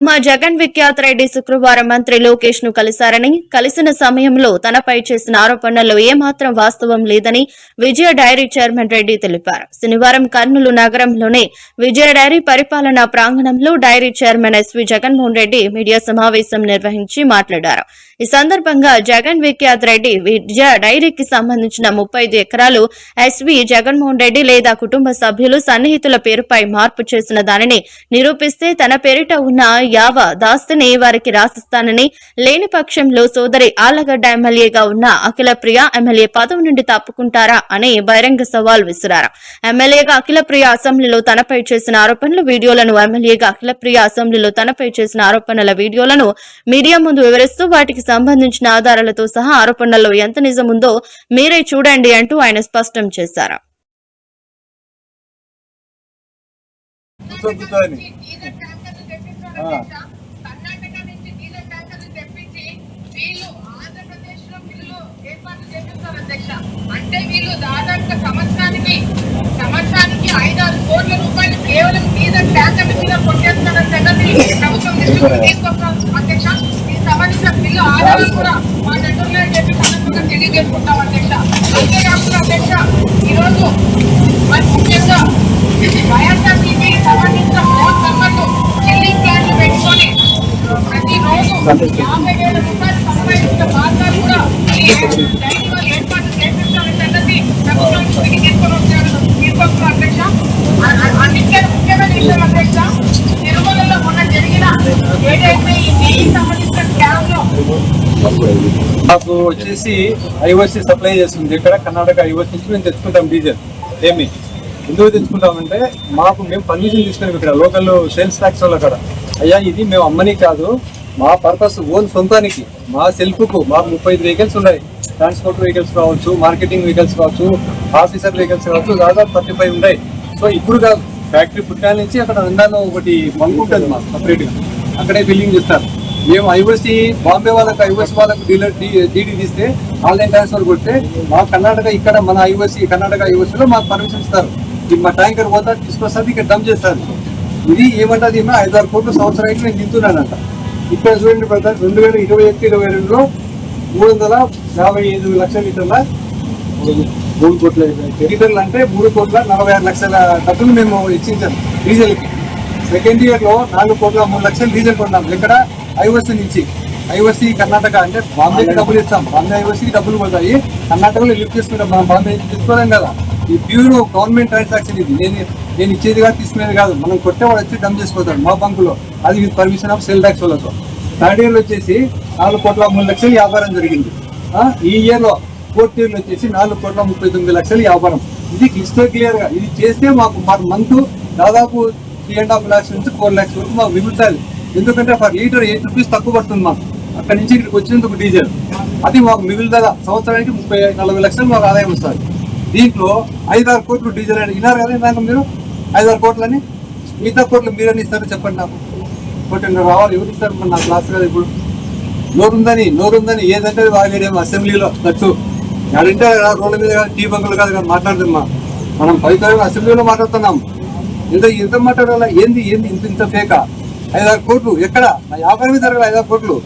మా జగన్ విఖ్యాత్ రెడ్డి శుక్రవారం మంత్రి లోకేష్ను కలిశారని కలిసిన సమయంలో తనపై చేసిన ఆరోపణల్లో ఏమాత్రం వాస్తవం లేదని విజయ డైరీ చైర్మన్ రెడ్డి తెలిపారు. శనివారం కర్నూలు నగరంలోని విజయ డైరీ పరిపాలనా ప్రాంగణంలో dairy chairman S V Jaganmohan Reddy media సమావేశం నిర్వహించి మాట్లాడారు. ఈ సందర్భంగా జగన్ విఖ్యాత్ రెడ్డి విజయ డైరీకి సంబంధించిన ముప్పై ఐదు ఎకరాలు ఎస్వి జగన్మోహన్ రెడ్డి లేదా కుటుంబ సభ్యులు సన్నిహితుల పేరుపై మార్పు చేసిన దానిని నిరూపిస్తే తన పేరిట ఉన్న యావ దాస్తిని వారికి రాసిస్తానని లేని పక్షంలో సోదరి ఆలగడ్డ ఎమ్మెల్యేగా ఉన్న అఖిల ప్రియ ఎమ్మెల్యే పదవి నుండి తప్పుకుంటారా అని బహిరంగ సవాల్ విసిరారు. ఎమ్మెల్యేగా అఖిల ప్రియ అసెంబ్లీలో తనపై చేసిన ఆరోపణలు వీడియోలను ఎమ్మెల్యేగా అఖిల ప్రియ అసెంబ్లీలో తనపై చేసిన ఆరోపణల వీడియోలను మీడియా ముందు వివరిస్తూ వాటికి సంబంధించిన ఆధారాలతో సహా ఆరోపణల్లో ఎంత నిజముందో మీరే చూడండి అంటూ ఆయన స్పష్టం చేశారు. ప్రభుత్వాన్ని కర్ణాటక నుంచి ట్యాంకర్లు తెప్పించి వీళ్ళు ఆంధ్రప్రదేశ్లో మిల్లు ఏర్పాటు చేపిస్తారు అధ్యక్ష. అంటే వీళ్ళు దాదాపు సంవత్సరానికి సంవత్సరానికి ఐదారు కోట్ల రూపాయలు కేవలం డీలర్ ట్యాంకర్ల మీద కొట్టేస్తున్న ప్రభుత్వం దృష్టికి తీసుకొస్తాం అధ్యక్ష ఈ సంబంధించిన బిల్లు ఆధారాలు కూడా మా దగ్గరలో చెప్పి సందర్భంగా తెలియజేసుకుంటాం అధ్యక్ష. అంతేకాకుండా అధ్యక్ష ఈరోజు మరి ముఖ్యంగా వైఎస్ఆర్సీపీ సంబంధించిన యాభై వేల రూపాయలు సంపాదించిన కూడా ఈ డైరీ వాళ్ళు ఏర్పాటు సంగతి ప్రభుత్వం తిరిగి తీసుకొని వచ్చారు అధ్యక్ష ముఖ్యమైన విషయం అధ్యక్ష తిరుమలలో మొన్న జరిగిన ఏదైతే ఈ నెయ్యి సంబంధించిన లో మాకు వచ్చేసి ఐఓసి సప్లై చేస్తుంది. ఇక్కడ కర్ణాటక ఐఓసి నుంచి మేము తెచ్చుకుంటాం డీజిల్. ఏమి? ఎందుకు తెచ్చుకుంటామంటే మాకు మేము పర్మిషన్ తీసుకున్నాం ఇక్కడ లోకల్ సేల్స్ ట్యాక్స్ వాళ్ళు అక్కడ అయ్యా ఇది మేము అమ్మని కాదు. మా పర్పస్ ఓన్ సొంతానికి మా సెల్ఫ్కు మాకు ముప్పై ఐదు వెహికల్స్ ఉన్నాయి. ట్రాన్స్పోర్ట్ వెహికల్స్ కావచ్చు మార్కెటింగ్ వెహికల్స్ కావచ్చు ఆఫీసర్ వెహికల్స్ కావచ్చు దాదాపు థర్టీ ఫైవ్ ఉన్నాయి. సో ఇప్పుడు కాదు ఫ్యాక్టరీ పుట్టాల నుంచి అక్కడ అందాలో ఒకటి బంక్ ఉంటుంది మాకు సపరేట్గా అక్కడే బిల్లింగ్ చేస్తారు. మేము ఐఓసి బాంబే వాళ్ళకి ఐఓసి వాళ్ళకి డీలర్ డీడీ తీస్తే ఆన్లైన్ ట్రాన్స్ఫర్ కొడితే మా కర్ణాటక ఇక్కడ మన ఐఓసి కర్ణాటక ఐఓసిలో మాకు పర్మిషన్ ఇస్తారు. ఇది మా ట్యాంకర్ పోతా తీసుకొస్తారు ఇక్కడ డంప్ చేస్తారు. ఇది ఏమంటుంది ఏమో ఐదారు కోట్ల సంవత్సరానికి నేను తింటున్నానంట. ఇప్పటి చూడండి రెండు వేల ఇరవై ఒకటి ఇరవై రెండులో మూడు వందల యాభై ఐదు లక్షల లీటర్ల మూడు కోట్ల లీటర్లు అంటే మూడు కోట్ల నలభై ఆరు లక్షల డబ్బులు మేము ఇచ్చించాం డీజిల్కి. సెకండ్ ఇయర్లో నాలుగు కోట్ల మూడు లక్షలు డీజిల్ కొన్నాం. ఇక్కడ ఐఓసి నుంచి. ఐఓసి కర్ణాటక అంటే బాంబేకి డబ్బులు ఇస్తాం. బాంబే ఐఓసికి డబ్బులు పోతాయి కర్ణాటకలో లిఫ్ట్ చేసుకుంటాం. మనం బాంబే తీసుకోలేం కదా. ఈ ప్యూర్ గవర్నమెంట్ ట్రాన్సాక్షన్ ఇది. నేను నేను ఇచ్చేది కాదు తీసుకునేది కాదు. మనం కొట్టేవాడు వచ్చి డమ్ చేసుకోతాడు మా బంకులో అది with permission of sale tax వాళ్ళతో. థర్డ్ ఇయర్లో వచ్చేసి నాలుగు కోట్ల మూడు లక్షలు వ్యాపారం జరిగింది. ఈ ఇయర్లో ఫోర్త్ ఇయర్లో వచ్చేసి నాలుగు కోట్ల ముప్పై తొమ్మిది లక్షలు వ్యాపారం. ఇది క్లిస్టర్ క్లియర్గా ఇది చేస్తే మాకు పర్ మంత్ దాదాపు త్రీ అండ్ హాఫ్ ల్యాక్స్ నుంచి ఫోర్ ల్యాక్స్ వరకు మాకు మిగులుతుంది. ఎందుకంటే ఫర్ లీటర్ ఎయిట్ రూపీస్ తక్కువ పడుతుంది మాకు. అక్కడ నుంచి ఇక్కడికి వచ్చినందుకు డీజిల్. అది మాకు మిగులుదా సంవత్సరానికి ముప్పై నలభై లక్షలు మాకు ఆదాయం వస్తుంది. దీంట్లో ఐదారు కోట్లు డీజిల్ అని విన్నారు కదా ఇందాక మీరు? ఐదారు కోట్లని మిగతా కోట్లు మీరని ఇస్తారో చెప్పండి నాకు. కోటి రావాలి ఎవరు ఇస్తారు మరి నాకు క్లాస్ కదా ఇప్పుడు. నోరుందని నోరుందని ఏదంటే వాగేదేమో అసెంబ్లీలో ఖర్చు ఎడంటే రోడ్ల మీద కాదు, టీ బంకులు కాదు కదా మాట్లాడుతున్నా మనం పవిత్రంగా అసెంబ్లీలో మాట్లాడుతున్నాం. ఇంత ఇంత మాట్లాడాలా? ఏంది ఏంది ఇంత ఇంత ఫేక? ఐదారు కోట్లు ఎక్కడ? నా వ్యాపారం మీద జరగాలి ఐదారు కోట్లు.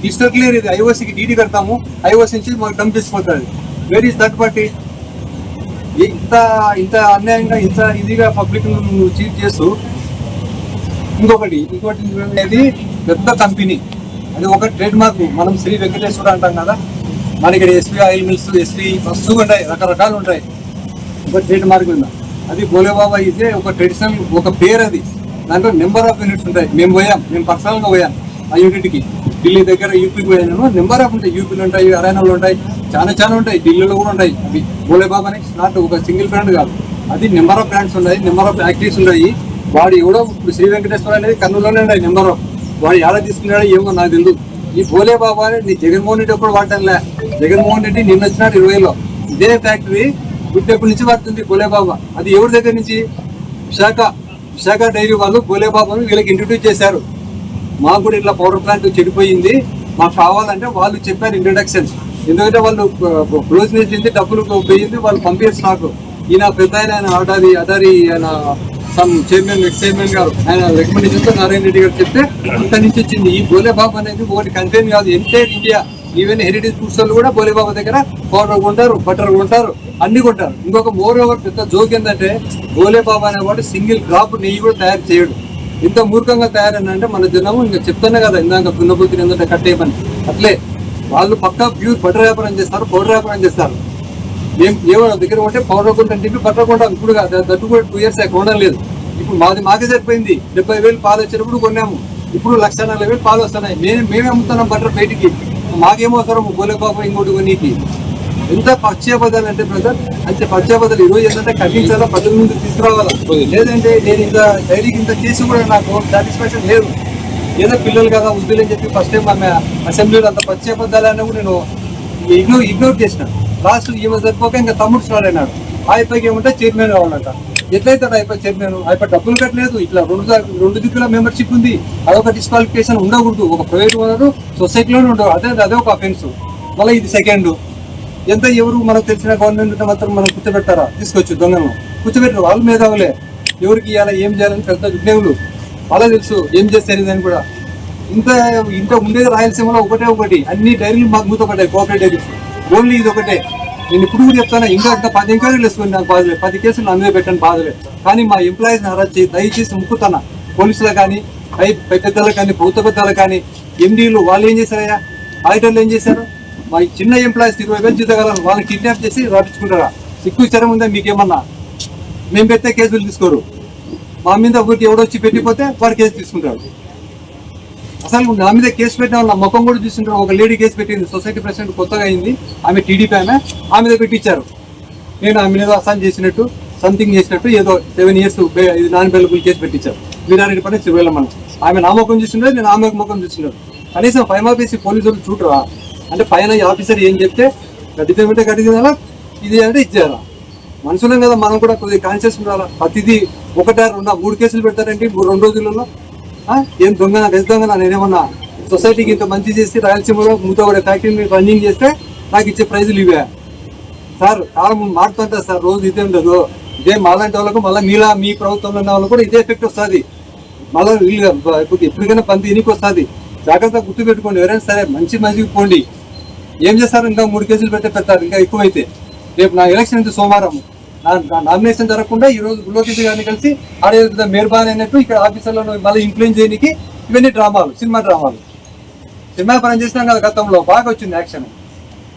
క్లిస్టర్ క్లియర్ ఇది ఐఓసీకి డీడీ కడతాము ఐఓసీ నుంచి మాకు డంప్ తీసుకుంటుంది వేర్ ఈస్ థర్డ్ పార్టీ ఇంత ఇంత అన్యాయంగా ఇంత ఇదిగా పబ్లిక్ చీట్ చేస్తూ ఇంకొకటి ఇంకొకటి అనేది పెద్ద కంపెనీ అది ఒక ట్రేడ్ మార్క్ మనం శ్రీ వెంకటేశ్వర అంటాం కదా. మన ఇక్కడ SP oil mills SP bus ఉంటాయి రకరకాలు ఉంటాయి. ఒక ట్రేడ్ మార్క్ ఉందా? అది భోలేబాబా అయితే ఒక ట్రెడిషనల్ ఒక పేరు అది. దాంట్లో నెంబర్ ఆఫ్ యూనిట్స్ ఉంటాయి. మేము పోయాం మేము పర్సనల్గా పోయాం ఆ యూనిట్కి ఢిల్లీ దగ్గర యూపీకి పోయాను నెంబర్ ఆఫ్ ఉంటాయి. యూపీలు ఉంటాయి హర్యానాలు ఉంటాయి. చాలా చాలా ఉంటాయి ఢిల్లీలో కూడా ఉంటాయి. అవి భోలేబాబా అని నాట్ ఒక సింగిల్ బ్రాండ్ కాదు. అది నెంబర్ ఆఫ్ బ్రాండ్స్ ఉన్నాయి నెంబర్ ఆఫ్ ఫ్యాక్టరీస్ ఉన్నాయి. వాడు ఎవడో ఇప్పుడు శ్రీ వెంకటేశ్వర అనేది కర్నూలులోనే ఉన్నాయి నెంబర్ ఆఫ్. వాడు ఎలా తీసుకున్నాడో ఏమో నాకు తెలియదు ఈ భోలే బాబా నీ జగన్మోహన్ రెడ్డి ఎప్పుడు వాడటంలే జగన్మోహన్ రెడ్డి నిన్న వచ్చినాడు ఇరవైలో. ఇదే ఫ్యాక్టరీ గుడ్డెప్పటి నుంచి పడుతుంది భోలే బాబా. అది ఎవరి దగ్గర నుంచి? విశాఖ విశాఖ డైరీ వాళ్ళు భోలే బాబాను వీళ్ళకి ఇంట్రడ్యూస్ చేశారు. మాకు కూడా ఇట్లా పౌడర్ ప్లాంట్ చెడిపోయింది. మాకు కావాలంటే వాళ్ళు చెప్పారు ఇంట్రడక్షన్ ఎందుకంటే వాళ్ళు క్లోజ్నెస్ నుంచి డబ్బులు పోయింది వాళ్ళు పంపించారు నాకు ఈయన పెద్ద ఆయన ఆయన అడారి అదారి ఆయన సమ్ చైర్మన్ ఎక్స్ చైర్మన్ గారు ఆయన రికమెండేషన్తో నారాయణ రెడ్డి గారు చెప్తే అంత నుంచి వచ్చింది. ఈ బోలేబాబు అనేది ఒకటి కన్సైన్ కాదు. Entire India even Heritage Foods కూడా బోలేబాబు దగ్గర పౌడర్ కొంటారు బటర్ కొంటారు అన్ని కొంటారు. ఇంకొక మోర్ ఓవర్ పెద్ద జోక్ ఏంటంటే బోలేబాబు అనేవాడు సింగిల్ డ్రాప్ నెయ్యి కూడా తయారు చేయడు. ఇంత మూర్ఖంగా తయారైందంటే మన జనము ఇంకా చెప్తానే కదా ఇందాక దున్నపోతుని ఏంటంటే కట్టేయమని. అట్లే వాళ్ళు పక్కా ప్యూర్ బటర్ వ్యాపారం చేస్తారు పౌడర్ వ్యాపారం చేస్తారు. ఏం ఏమో నా దగ్గర ఉంటే పౌడర్ కొంటాను చెప్పి బటర్ కొంటాం. ఇప్పుడు దట్టు కూడా టూ ఇయర్స్ కొనడం లేదు. ఇప్పుడు మాది మాకే సరిపోయింది. డెబ్బై వేలు పాలు వచ్చినప్పుడు కొన్నాము. ఇప్పుడు లక్ష నలభై వేలు పాలు వస్తున్నాయి. మేము మేమే అమ్ముతున్నాం బటర్ బయటికి. మాకేం అవసరం? గోలేబాబు ఇంకోటి కొనికి. ఎంత పక్షాబద్ధాలు అంటే బ్రదర్ అంతే పక్షాబద్ధాలు ఈరోజు ఏంటంటే ఖండించాలా ప్రజల ముందు తీసుకురావాలా? లేదంటే నేను ఇంత డైరీకి ఇంత చేసి కూడా నాకు సాటిస్ఫాక్షన్ లేదు. ఏదో పిల్లలు కదా వద్దులని చెప్పి ఫస్ట్ టైం ఆమె అసెంబ్లీలో అంత పక్షాబద్ధాలు అన్నా కూడా నేను ఇగ్నోర్ ఇగ్నోర్ చేసిన. లాస్ట్ ఈమె సరిపోక ఇంకా తమ్ముడు స్టార్ట్ అయినాడు. అయిపోయి ఏమంటే చైర్మన్ కావాలంట. ఎట్లయితే అయిపోయి చైర్మన్ అయిపోయి డబ్బులు కట్టలేదు ఇట్లా రెండు రెండు దిక్కుల మెంబర్షిప్ ఉంది. అదొక డిస్క్వాలిఫికేషన్ ఉండకూడదు. ఒక ప్రైవేట్ ఓనరు సొసైటీలోనే ఉండవు. అదే అదే ఒక అఫెన్స్ మళ్ళీ ఇది సెకండ్ ఎంత ఎవరు మనకు తెలిసిన గవర్నమెంట్ మాత్రం మనం కూర్చోబెట్టారా తీసుకొచ్చు దొంగలను. కూర్చోబెట్టారు. వాళ్ళు మేధావులే. ఎవరికి ఇవ్వాలి ఏం చేయాలని పెద్ద విజ్ఞానులు. బాగా తెలుసు ఏం చేస్తారు దాన్ని కూడా. ఇంత ఇంత ఉండేది రాయలసీమలో ఒకటే ఒకటి అన్ని డైరీలు మాకు మూతపడ్డాయి కోఆపరేటివ్ డైరీస్. ఓన్లీ ఇది ఒకటే. నేను ఇప్పుడు కూడా చెప్తాను ఇంకా ఇంకా పది ఎంక్వైరీలు వేసుకోండి నాకు బాధలే. పది కేసులు అందులో పెట్టండి బాధలే. కానీ మా ఎంప్లాయీస్ని అరెస్ట్ చేసి దయచేసి ముక్కుతాను పోలీసులకు కానీ పై పై పెద్దలకు కానీ ప్రభుత్వ పెద్దలకు కానీ ఎండీలు వాళ్ళు ఏం చేశారయ్యా? ఆడిటర్లు ఏం చేశారు? మా చిన్న ఎంప్లాయీస్ ఇరవై వేలు జీతగలను వాళ్ళని కిడ్నాప్ చేసి రాపించుకుంటారా? సిక్కు చరం ఉందా మీకేమన్నా? మేము పెడితే కేసులు తీసుకోరు. మా మీద ఒకటి ఎవడొచ్చి పెట్టిపోతే వాడు కేసు తీసుకుంటాడు. అసలు నా మీద కేసు పెట్టిన వాళ్ళ ముఖం కూడా చూస్తుంటారు ఒక లేడీ కేసు పెట్టింది. సొసైటీ ప్రెసిడెంట్ కొత్తగా అయింది. ఆమె టీడీపీ ఆమె ఆమె మీద పెట్టించారు. నేను ఆమె మీద అసాన్ చేసినట్టు సంథింగ్ చేసినట్టు ఏదో సెవెన్ ఇయర్స్ ఇది నాన్ బెలబుల్ కేసు పెట్టించారు. వీరారెడ్డి పని శివేలమ్మ ఆమె నా ముఖం చూస్తుండే నేను ఆమె ముఖం చూస్తున్నాడు కనీసం ఫైవ్ ఆఫీసీ పోలీసులు చూడరా? అంటే పైన ఆఫీసర్ ఏం చెప్తే గడ్డితే ఉంటే గడ్డి తినాలా? ఇది అంటే ఇచ్చారా మనుషులం కదా మనం కూడా కొద్దిగా కాన్షియస్ ఉండాలి? ప్రతిదీ ఒకటే రెండు మూడు కేసులు పెడతారండి మూడు రెండు రోజులలో? ఏం దొంగ గజ నేనేమన్నా సొసైటీకి ఇంత మంచి చేసి రాయలసీమలో మూతపడే ఫ్యాక్టరీని రన్నింగ్ చేస్తే నాకు ఇచ్చే ప్రైజులు ఇవే. సార్ కాలం మారుతుంటా సార్? రోజు ఇదే ఉండదు. ఇదే మాలాంటి వాళ్ళకు మళ్ళీ మీలా మీ ప్రభుత్వంలో ఉన్న వాళ్ళకు కూడా ఇదే ఎఫెక్ట్ వస్తుంది. మళ్ళీ వీళ్ళు ఎప్పటికైనా పంది ఇనికి వస్తుంది జాగ్రత్తగా గుర్తు పెట్టుకోండి ఎవరైనా సరే మంచి మంచికి పోండి. ఏం చేస్తారు? ఇంకా మూడు కేసులు పెట్టే పెడతారు. ఇంకా ఎక్కువైతే. రేపు నా ఎలక్షన్ అయితే సోమవారం. నామినేషన్ జరగకుండా ఈ రోజు గుల్లోకేసి గారిని కలిసి ఆడే మేర్బాన్ అయినట్టు ఇక్కడ ఆఫీసర్లో మళ్ళీ ఇన్ఫ్లుయెన్స్ చేయడానికి ఇవన్నీ డ్రామాలు సినిమా డ్రామాలు. సినిమా పని చేసినాం కదా గతంలో బాగా వచ్చింది యాక్షన్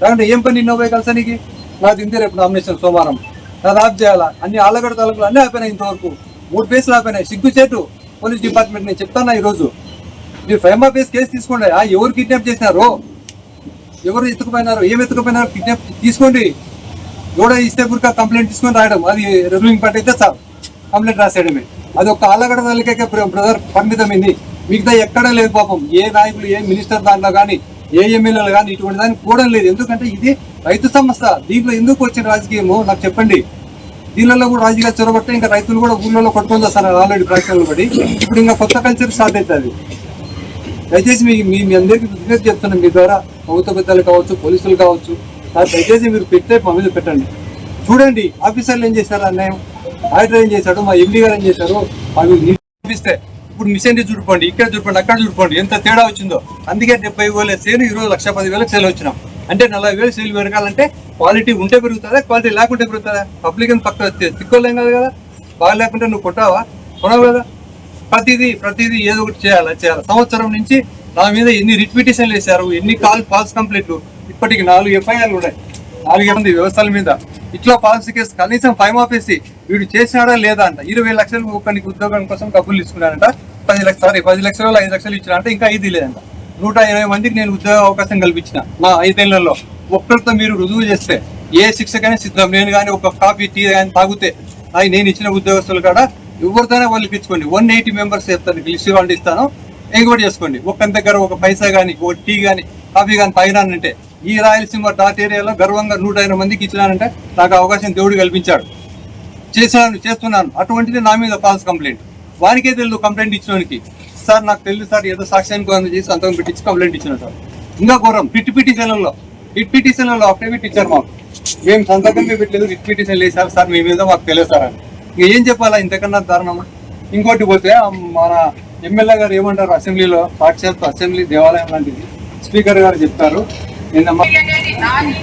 కాకుండా ఏం పని ఇన్నో పోయి కలిసానికి? నాకు ఇంతే రేపు నామినేషన్ సోమవారం. నాది ఆఫ్ చేయాలా? అన్ని ఆళ్ళగడ తలుపులు అన్నీ ఆపినాయి ఇంతవరకు. మూడు పేసులు ఆపినాయి సిగ్గు చేటు పోలీస్ డిపార్ట్మెంట్ నేను చెప్తాను ఈ రోజు మీరు ఫైమా బేస్ కేసు తీసుకోండి. ఆ ఎవరు కిడ్నాప్ చేసినారో? ఎవరు ఎత్తుకుపోయినారు? ఏం ఎత్తుకుపోయినారు? కిడ్నాప్ తీసుకోండి. ఎవడో ఇస్తే గురిక కంప్లైంట్ తీసుకొని రాయడం. అది రూలింగ్ పార్టీ అయితే చాలు. కంప్లైంట్ రాసేయడమే. అది ఒక ఆలగడ తల్లికే బ్రదర్ పరిమితమైంది మిగతా ఎక్కడా లేదు పాపం. ఏ నాయకులు ఏ మినిస్టర్ దాంట్లో కానీ ఏ ఎమ్మెల్యేలు కానీ ఇటువంటి దానికి కూడా లేదు. ఎందుకంటే ఇది రైతు సంస్థ దీంట్లో ఎందుకు వచ్చిన రాజకీయము? నాకు చెప్పండి. దీనిలో కూడా రాజకీయాలు చొరబట్టే ఇంకా రైతులు కూడా ఊళ్ళలో కొట్టుకొని వస్తారు ఆల్రెడీ ప్రకటనలు పడి. ఇప్పుడు ఇంకా కొత్త కల్చర్ స్టార్ట్ అవుతుంది. దయచేసి మీ మీ మీ అందరికీ విజ్ఞప్తి చెప్తున్నాను మీ ద్వారా. ప్రభుత్వ పెద్దలు కావచ్చు పోలీసులు కావచ్చు. సార్ దయచేసి మీరు పెట్టే మా మీద పెట్టండి. చూడండి ఆఫీసర్లు ఏం చేశారు? అన్యాయం ఆడిటర్ ఏం చేశాడు? మా ఎండి గారు ఏం చేశారు? అవి చూపిస్తే ఇప్పుడు మిషన్ చూడుకోండి ఇక్కడ చూడుకోండి అక్కడ చూడుకోండి ఎంత తేడా వచ్చిందో. అందుకే డెబ్బై వేల సేలు ఈరోజు లక్ష పది వేలకు సేల్ వచ్చినాం. అంటే నలభై వేలు సేల్ పెరగాలంటే క్వాలిటీ ఉంటే పెరుగుతుందా? క్వాలిటీ లేకుంటే పెరుగుతుందా? పబ్లిక్ అని పక్క తిక్కోలేం కాదు కదా? బాగా లేకుంటే నువ్వు కొట్టావా? కొనవు కదా? ప్రతిదీ ప్రతిదీ ఏదో ఒకటి చేయాలి చేయాలి. సంవత్సరం నుంచి నా మీద ఎన్ని రిట్ వేశారు? ఎన్ని కాల్ ఫాల్స్ కంప్లైంట్లు? ఇప్పటికి నాలుగు ఎఫ్ఐఆర్లు ఉన్నాయి. నాలుగు మంది వ్యవస్థల మీద. ఇట్లా పాలసీ కేసు కనీసం ఫైవ్ ఆఫీసి వీడు చేసినాడా లేదా అంట. ఇరవై లక్షలు ఒకరికి ఉద్యోగం కోసం డబ్బులు తీసుకున్నాడంట. పది లక్షలు సారీ పది లక్షలు ఐదు లక్షలు ఇచ్చినారంట ఇంకా ఐదు లేదంట. నూట ఇరవై మందికి నేను ఉద్యోగ అవకాశం కల్పించిన మా ఐదేళ్ళలో. ఒక్కరితో మీరు రుజువు చేస్తే ఏ శిక్షకైనా సిద్ధం. నేను కానీ ఒక కాఫీ టీ కానీ తాగితే అవి నేను ఇచ్చిన ఉద్యోగస్తులు కూడా ఎవరితోనే వాళ్ళు ఇప్పించుకోండి. వన్ ఎయిటీ మెంబర్స్ చెప్తాను లిస్ట్ వాళ్ళు ఇస్తాను. ఇంకోటి చేసుకోండి. ఒక్కరి దగ్గర ఒక పైసా కానీ ఒక టీ కానీ కాఫీ కానీ తాగినానంటే ఈ రాయలసీమ డాట్ ఏరియాలో గర్వంగా నూట ఐదు మందికి ఇచ్చినానంటే నాకు అవకాశం దేవుడు కల్పించాడు. చేశాను చేస్తున్నాను. అటువంటిది నా మీద ఫాల్స్ కంప్లైంట్ వానికే తెలియదు కంప్లైంట్ ఇచ్చినోనికి. సార్ నాకు తెలుసు సార్ ఏదో సాక్ష్యానికి వంద చేసి సంతకం పెట్టించి కంప్లైంట్ ఇచ్చిన సార్. ఇంకా ఘోరం. పిట్ పిటిషన్లలో పిట్ పిటిషన్లలో అఫిడవిట్ ఇచ్చారు మాకు. మేము సంతకం పెట్టలేదు రిట్ పిటిషన్ లేదు సార్ మీ మీద మాకు తెలియదు సార్ అని. ఏం చెప్పాలా? ఇంతకన్నా దారుణమా? ఇంకోటి పోతే మన ఎమ్మెల్యే గారు ఏమంటారు? అసెంబ్లీలో సాక్షాత్ అసెంబ్లీ దేవాలయం లాంటిది. స్పీకర్ గారు చెప్తారు అనేది నాది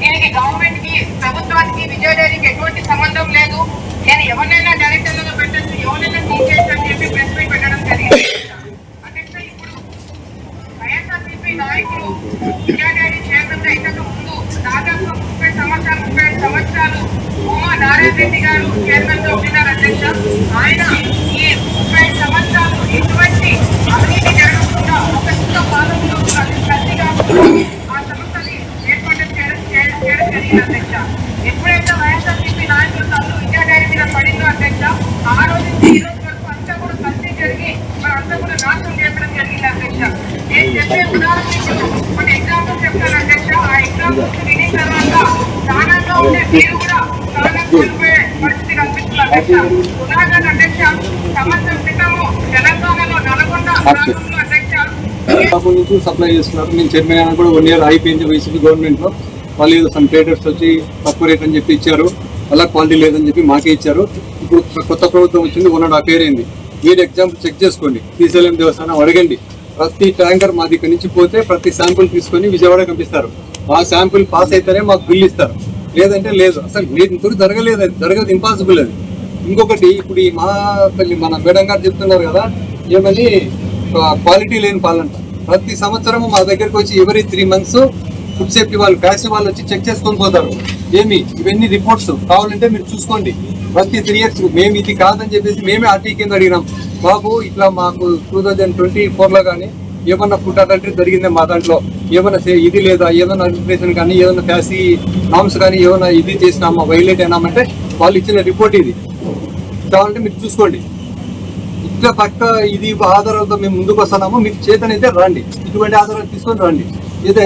దీనికి గవర్నమెంట్కి ప్రభుత్వానికి విజయ ఎటువంటి సంబంధం లేదు. నేను ఎవరినైనా డైరెక్టర్లను పెట్టచ్చు ఎవరైనా తీసేసి అని చెప్పి ప్రెస్ మీట్ పెట్టడం జరిగింది అంటే ఇప్పుడు వైఎస్ఆర్సీపీ నాయకులు విజయ డైరీ చైర్మన్గా ఇంతకు ముందు దాదాపు ముప్పై సంవత్సరాలు ముప్పై ఐదు సంవత్సరాలు ఉమా నారాయణ రెడ్డి గారు చైర్మన్గా ఉండినారు అధ్యక్ష ఆయన ఈ ముప్పై ఐదు సంవత్సరాలు ఎటువంటి అవినీతి జరగకుండా ఒక సుఖ పాలనలో కల్తీగా ఆ సంస్థని ఏర్పాటు చేయడం చేయడం చేయడం జరిగింది అధ్యక్ష ఎప్పుడైతే వైఎస్ఆర్సీపీ నాయకులు తల్లు విద్యా డైరీ మీద పడిందో అధ్యక్ష ఆ రోజు నుంచి ఈ రోజు వరకు అంతా కూడా కల్తీ జరిగి మన అంతా కూడా నాశనం చేయడం జరిగింది అధ్యక్ష నేను చెప్పే ఉదాహరణ మీకు కొన్ని ఎగ్జాంపుల్ చెప్తాను అధ్యక్ష ఆ ఎగ్జాంపుల్స్ విని తర్వాత స్థానంలో ఉండే మీరు కూడా స్థానం కోల్పోయే పరిస్థితి కనిపిస్తుంది అధ్యక్ష అధ్యక్ష సంవత్సరం క్రితము తెలంగాణలో నల్గొండ ప్రాంతంలో అధ్యక్ష అప్పటి నుంచి సప్లై చేస్తున్నారు. నేను చైర్మన్ అయినా కూడా వన్ ఇయర్ అయిపోయింది వైసీపీ గవర్నమెంట్లో వాళ్ళు ఏదో సమ్ ట్రేడర్స్ వచ్చి తక్కువ రేట్ అని చెప్పి ఇచ్చారు. అలా క్వాలిటీ లేదని చెప్పి మాకే ఇచ్చారు. ఇప్పుడు కొత్త ప్రభుత్వం వచ్చింది వన్ అండ్ హాఫ్ ఇయర్ అయింది. మీరు ఎగ్జాంపుల్ చెక్ చేసుకోండి. శ్రీశైలం దేవస్థానం అడగండి. ప్రతి ట్యాంకర్ మా దగ్గర నుంచి పోతే ప్రతి శాంపుల్ తీసుకొని విజయవాడ పంపిస్తారు. ఆ శాంపుల్ పాస్ అయితేనే మాకు బిల్ ఇస్తారు. లేదంటే లేదు. అసలు లేదు ఇంతవరకు జరగలేదు. అది జరగదు ఇంపాసిబుల్ అది. ఇంకొకటి ఇప్పుడు ఈ మా తల్లి మన మేడం గారు చెప్తున్నారు కదా ఏమని క్వాలిటీ లేని పాలంట. ప్రతి సంవత్సరం మా దగ్గరకు వచ్చి every three months food safety వాళ్ళు ఫ్యాక్టరీ వాళ్ళు వచ్చి చెక్ చేసుకొని పోతారు. ఏమి? ఇవన్నీ రిపోర్ట్స్ కావాలంటే మీరు చూసుకోండి. ప్రతి త్రీ ఇయర్స్ మేము ఇది కాదని చెప్పేసి మేమే ఆర్టీ కింద అడిగినాం. బాబు ఇట్లా మాకు టూ థౌజండ్ ట్వంటీ ఫోర్లో కానీ ఏమన్నా ఫుడ్ అథారిటీ జరిగిందే మా దాంట్లో? ఏమన్నా సే- ఇది లేదా? ఏదైనా అడ్మినిస్ట్రేషన్ కానీ ఏదైనా ఫ్యాసీ నామ్స్ కానీ ఏమైనా ఇది చేసినామా? వైలేట్ అయినామంటే వాళ్ళు ఇచ్చిన రిపోర్ట్ ఇది. కావాలంటే మీరు చూసుకోండి. ఇట్లా పక్క ఇది ఆధారాలతో మేము ముందుకు వస్తున్నాము మీకు చేతనైతే రండి. ఇటువంటి ఆధారాలు తీసుకొని రండి. ఏదో